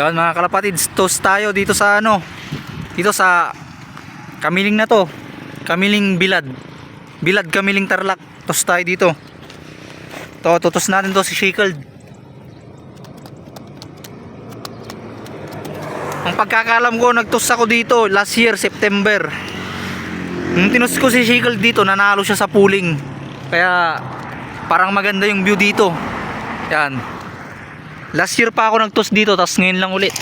Yan mga kalapatid, toast tayo dito sa ano, dito sa Kamiling na to. Kamiling Bilad. Bilad Kamiling Tarlac. Toast tayo dito. To, tutos natin to si Shackled. Ang pagkakalam ko, nagtos ako dito last year, September. Nung tinus ko si Shackled dito, nanalo siya sa pooling. Kaya, parang maganda yung view dito. Yan. Last year pa ako nagtos dito, tapos ngayon lang ulit.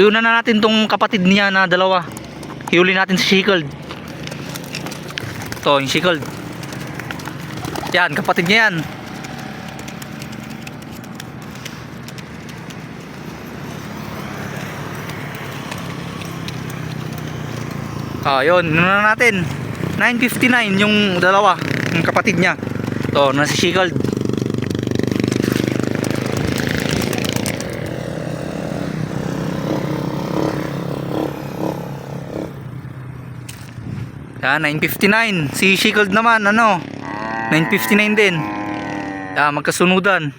Iuna na natin tong kapatid niya na dalawa. Hiuli natin si Shackled. Ito, yung Shackled. Yan, kapatid niya yan. Ah, yun, na natin. 9.59 yung dalawa, yung kapatid niya. Ito, nasa Shackled. Yan, 9.59. Si Shackled naman, ano? 9.59 din. Yan, magkasunudan.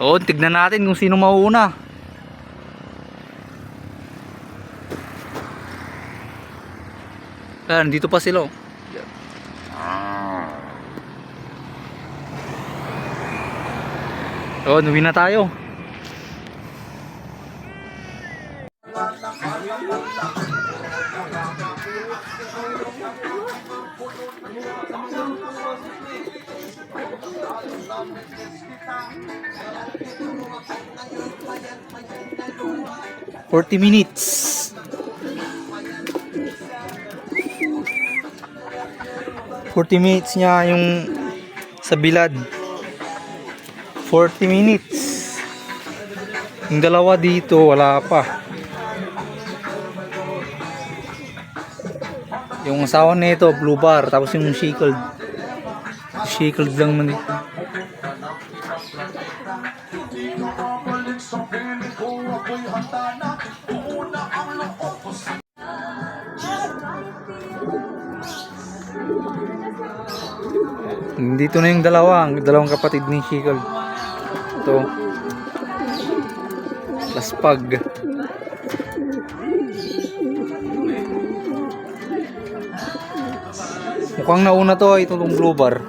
Oo, tignan natin kung sino mauuna. Yan, dito pa sila. oh. Oh, nuwi na tayo. Forty minutes. Forty minutes niya yung sa bilad. 40 minutes. Yung dalawa dito, wala pa. Yung asawa nito, blue bar, tapos yung shackled. Shackled lang man dito. Dito na yung dalawa, ang dalawang kapatid ni Shackled. Ito. Laspag. Mukhang nauna to ay itong blue bar.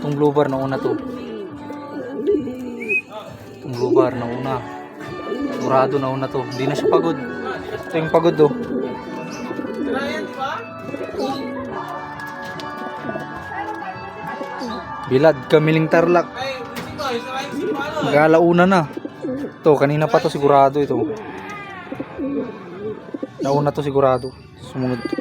Itong blue bar nauna to. Itong blue bar nauna. Murado nauna to. Hindi na siya pagod. Ito yung pagod oh. Bilad, Kamiling Tarlac. Galauna na. Ito, kanina pa to sigurado ito. Nauna to sigurado. Sumunod to.